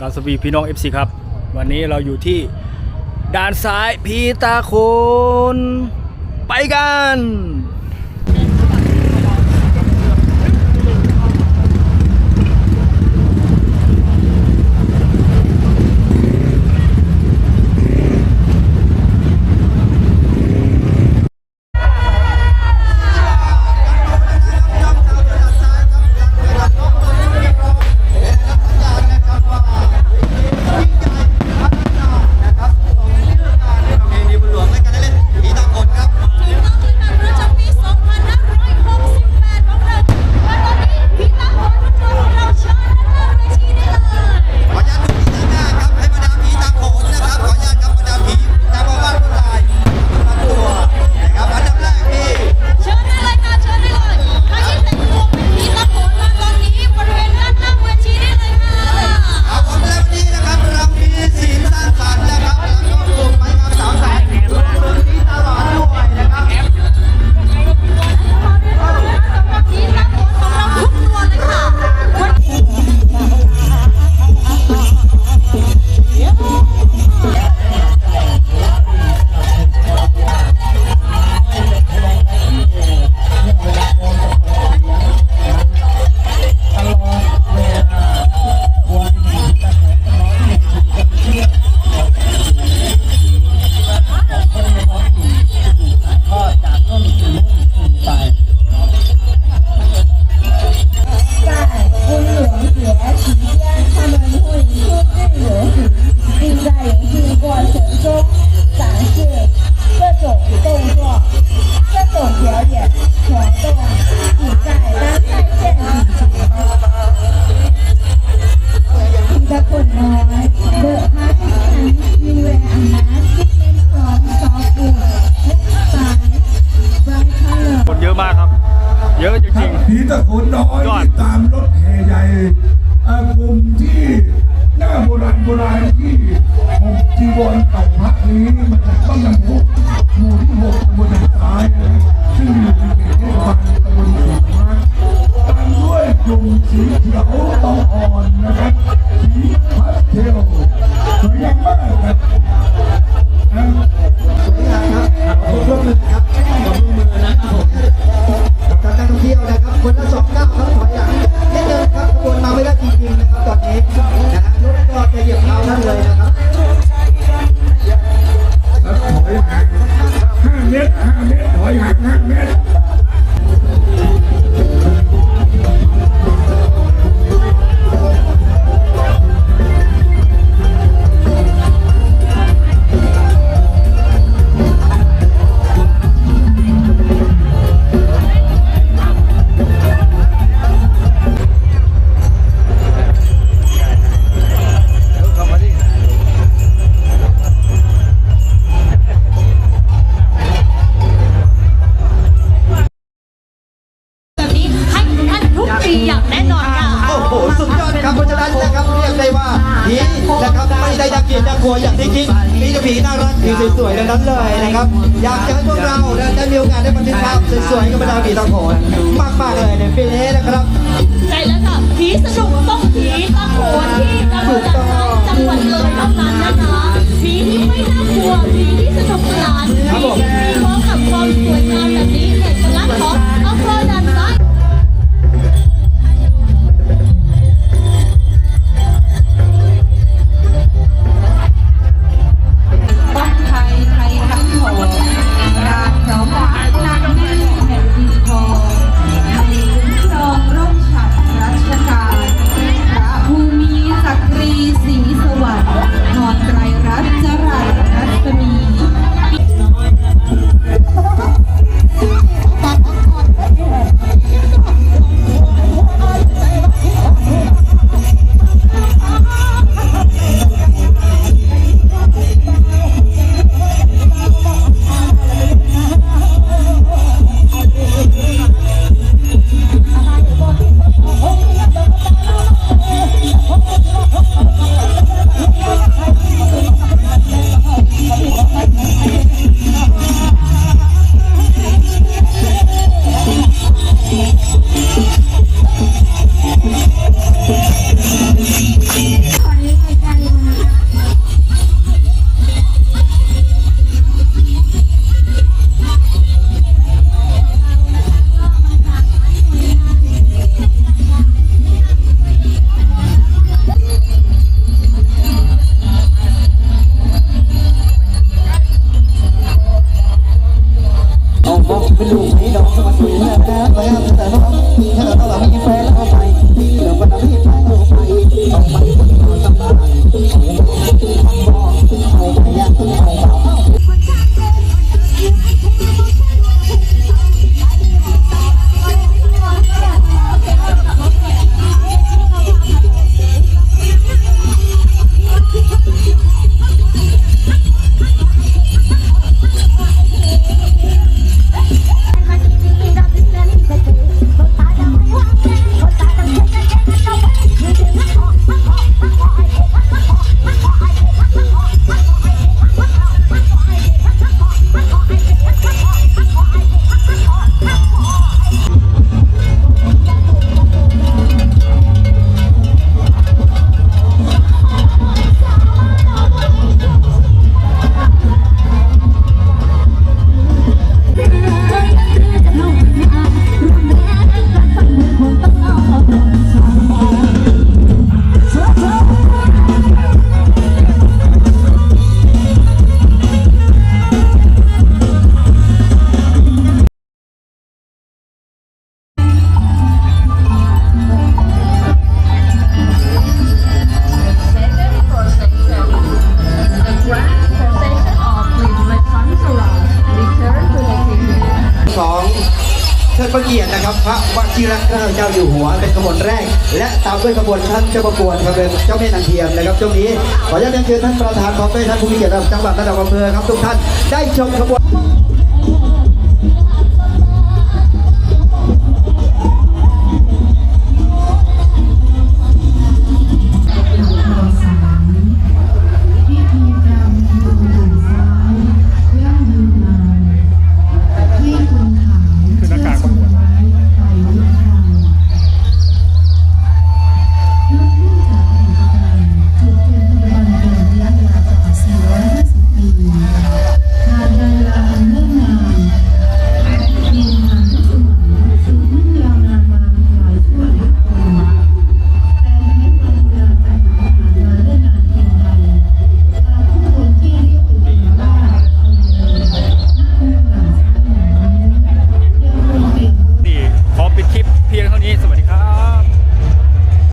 กาสวีพี่น้อง FC ครับ วันนี้เราอยู่ที่ด้านซ้ายพีตาโคน ไปกัน ลัวอย่างที่คิดนี่จผีน่ารักผีสวยๆดังนั้นเลยนะครับ อยากเจอพวกเราและได้มีโอกาสได้บันทึกภาพสวยๆกับบรรดาผีตะโขนมากๆเลยในปีนี้นะครับ ใจแล้วค่ะผีสนุกต้องผีตะ วนขบวนแรก และตามด้วยขบวนท่านเจ้าประกวดครับเป็นเจ้าแม่นางเทียมนะครับช่วงนี้ขออนุญาตเรียนเชิญท่านประธานขอมด้วยท่านผู้มีเกียรติระดับจังหวัดระดับอำเภอครับทุกท่านได้ชมขบวน